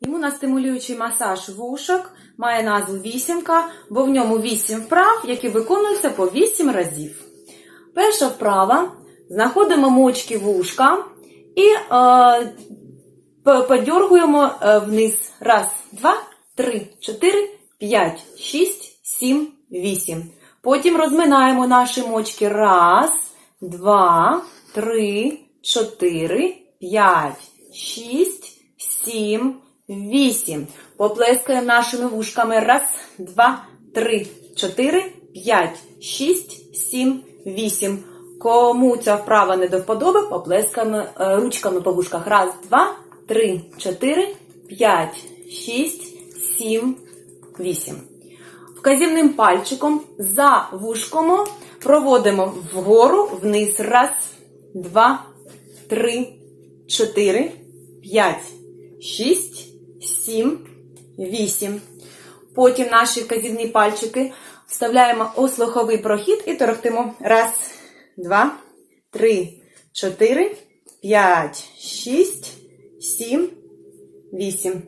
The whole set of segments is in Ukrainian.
Імуностимулюючий масаж вушок має назву вісімка, бо в ньому вісім вправ, які виконуються по вісім разів. Перша вправа. Знаходимо мочки вушка і е, подьоргуємо е, вниз. Раз, два, три, чотири, п'ять, шість, сім, вісім. Потім розминаємо наші мочки. Раз, два, три, чотири, п'ять, шість, сім, вісім. Поплескаємо нашими вушками. Раз, два, три, чотири, п'ять, шість, сім, вісім. Кому ця вправа не до вподоби, поплескаємо е, ручками по вушках. Раз, два, три, чотири, п'ять, шість, сім, вісім. Вказівним пальчиком за вушком проводимо вгору, вниз. Раз, два, три, чотири, п'ять, шість, сім, вісім. Потім наші вказівні пальчики вставляємо у слуховий прохід і торохтимо. Раз, два, три, чотири, п'ять, шість, сім, вісім.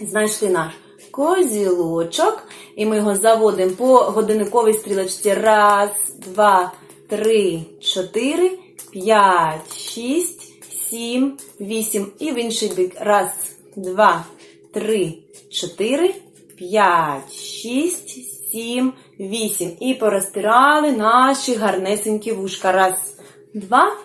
Знайшли наш козілочок. І ми його заводимо по годинниковій стрілочці. Раз, два, три, чотири, п'ять, шість, сім, вісім. І в інший бік. Раз, два, три, чотири, п'ять, шість, сім, вісім. І порозтирали наші гарнесенькі вушка. Раз, два,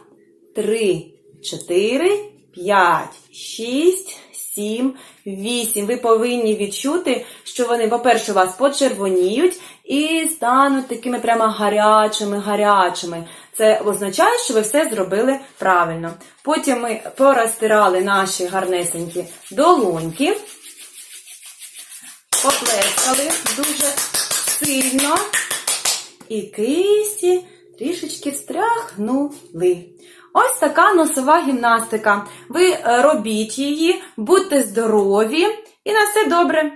три, чотири, п'ять, шість, сім, вісім. Ви повинні відчути, що вони, по-перше, вас почервоніють і стануть такими прямо гарячими, гарячими. Це означає, що ви все зробили правильно. Потім ми порозтирали наші гарнесенькі долоньки, поплескали дуже сильно. І кисті трішечки встряхнули. Ось така носова гімнастика. Ви е, робіть її, будьте здорові і на все добре!